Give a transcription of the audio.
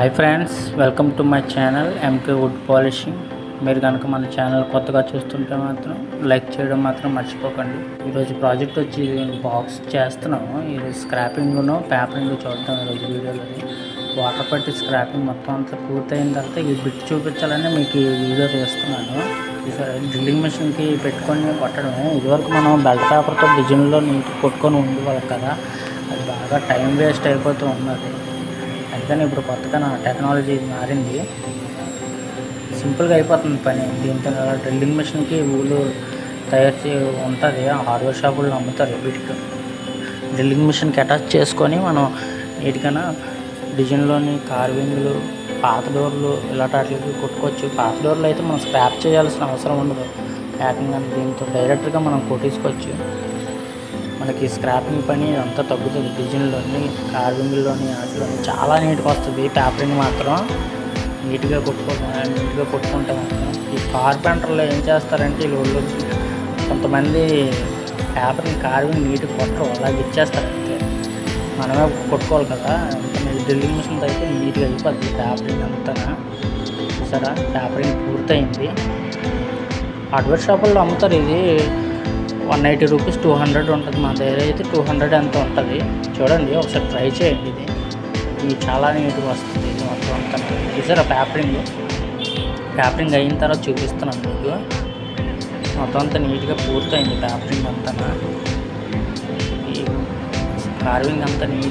Hi friends welcome to my channel MK wood polishing మీరు కనుక మన ఛానల్ కొత్తగా చూస్తుంటే మాత్రం లైక్ చేయడం మాత్రం మర్చిపోకండి. ఈరోజు ప్రాజెక్ట్ వచ్చి బాక్స్ చేస్తున్నాము ఇది స్క్రాపింగ్ను పేపరింగ్ చూద్దాం ఈరోజు వీడియోలో వాటర్ పట్టి స్క్రాపింగ్ మొత్తం అంతా పూర్తయిన తర్వాత ఈ బిట్ చూపించాలని మీకు ఈ వీడియో తీస్తున్నాను. డ్రిల్లింగ్ మెషిన్కి పెట్టుకొని కొట్టడమే ఇదివరకు మనం బెల్ట్ పేపర్తో డిజైన్లో నీట్ కొట్టుకొని ఉండేవాళ్ళం కదా. అది బాగా టైం వేస్ట్ అయిపోతూ ఉన్నది. అందుకని ఇప్పుడు కొత్తగా నా టెక్నాలజీ మారింది. సింపుల్గా అయిపోతుంది పని. దీంతో డ్రిల్లింగ్ మిషన్కి ఊళ్ళు తయారు చే ఉంటుంది. హార్డ్వేర్ షాపుల్లో అమ్ముతారు వీటికి. డ్రిల్లింగ్ మిషన్కి అటాచ్ చేసుకొని మనం నీటికైనా డిజైన్లోని కార్వింగ్లు పాత డోర్లు ఇలాంటి వాటికి కొట్టుకోవచ్చు. పాత డోర్లు అయితే మనం స్క్రాప్ చేయాల్సిన అవసరం ఉండదు. ప్యాకింగ్ అని దీంతో డైరెక్ట్గా మనం కొట్టేసుకోవచ్చు. మనకి స్క్రాపింగ్ పని అంతా తగ్గుతుంది. డిజైన్లోని కార్వింగ్లోని వాటిలోని చాలా నీట్గా వస్తుంది. పేపరింగ్ మాత్రం నీట్గా కొట్టుకో నీట్గా కొట్టుకుంటే మాత్రం. ఈ కార్పెంటర్లో ఏం చేస్తారంటే వీళ్ళు కొంతమంది పేపర్ని కార్వింగ్ నీట్గా కొట్టరు. అలాగే ఇచ్చేస్తారు అంతే మనమే కొట్టుకోవాలి కదా. డ్రిల్లింగ్ మిషన్ అయితే నీట్గా అయిపోద్ది పేపరింగ్ అంతా చూసారా? పేపరింగ్ పూర్తయింది. హార్డ్వేర్ షాపుల్లో అమ్ముతారు ఇది. One eighty rupees two hundred ఉంటుంది. మా దగ్గర అయితే టూ హండ్రెడ్ ఎంత ఉంటుంది? చూడండి ఒకసారి ట్రై చేయండి ఇది. ఇది చాలా నీట్గా వస్తుంది. ఇది మొత్తం అంతా. చూసారా ప్యాపరింగ్ పేపరింగ్ అయిన తర్వాత చూపిస్తున్నాను మీకు. మొత్తం అంతా నీట్గా పూర్తయింది పేపరింగ్ అంతా. ఈ కార్వింగ్ అంతా నీట్